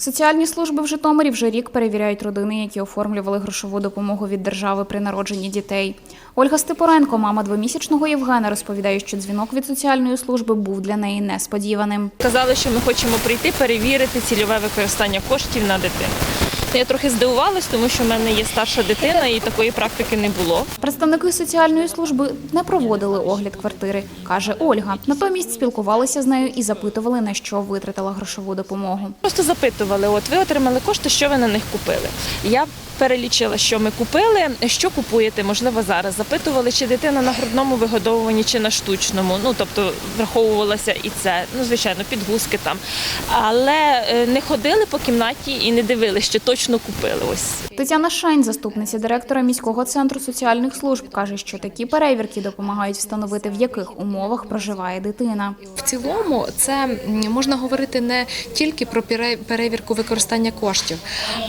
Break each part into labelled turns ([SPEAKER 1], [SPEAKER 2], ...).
[SPEAKER 1] Соціальні служби в Житомирі вже рік перевіряють родини, які оформлювали грошову допомогу від держави при народженні дітей. Ольга Степоренко, мама двомісячного Євгена, розповідає, що дзвінок від соціальної служби був для неї несподіваним.
[SPEAKER 2] Казали, що ми хочемо прийти перевірити цільове використання коштів на дитину. Я трохи здивувалась, тому що в мене є старша дитина і такої практики не було.
[SPEAKER 1] Представники соціальної служби не проводили огляд квартири, каже Ольга. Натомість спілкувалися з нею і запитували, на що витратила грошову допомогу.
[SPEAKER 2] Просто запитували: от ви отримали кошти, що ви на них купили? Я перелічила, що ми купили, що купуєте, можливо, зараз. Запитували, чи дитина на грудному вигодовуванні, чи на штучному. Ну тобто враховувалося і це. Ну, звичайно, підгузки там. Але е, не ходили по кімнаті і не дивилися, чи точно купили. Ось
[SPEAKER 1] Тетяна Шень, заступниця директора міського центру соціальних служб, каже, що такі перевірки допомагають встановити, в яких умовах проживає дитина.
[SPEAKER 3] В цілому це можна говорити не тільки про пере- перевірку використання коштів,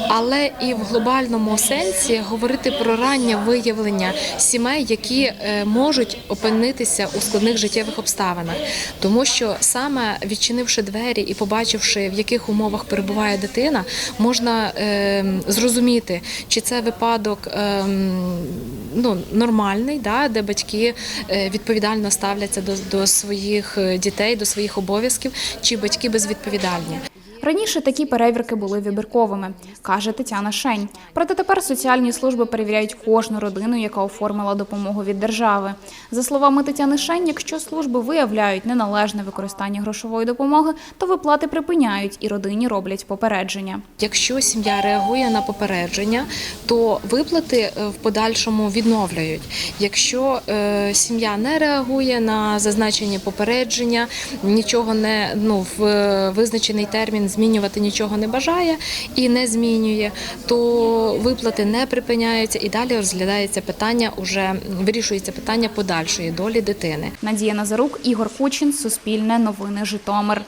[SPEAKER 3] але і в глобальному сенсі говорити про раннє виявлення сімей, які е, можуть опинитися у складних життєвих обставинах, тому що саме відчинивши двері і побачивши, в яких умовах перебуває дитина, можна е, зрозуміти, чи це випадок е, ну, нормальний, да, де батьки е, відповідально ставляться до, до своїх е, дітей, до своїх обов'язків, чи батьки безвідповідальні.
[SPEAKER 1] Раніше такі перевірки були вибірковими, каже Тетяна Шень. Проте тепер соціальні служби перевіряють кожну родину, яка оформила допомогу від держави. За словами Тетяни Шень, якщо служби виявляють неналежне використання грошової допомоги, то виплати припиняють і родині роблять попередження.
[SPEAKER 3] Якщо сім'я реагує на попередження, то виплати е, в подальшому відновлюють. Якщо е, сім'я не реагує на зазначені попередження, нічого не ну в е, визначений термін змінювати нічого не бажає і не змінює, то виплати не припиняються і далі розглядається питання, уже вирішується питання подальшої долі дитини.
[SPEAKER 1] Надія Назарук, Ігор Кучин, Суспільне новини Житомир.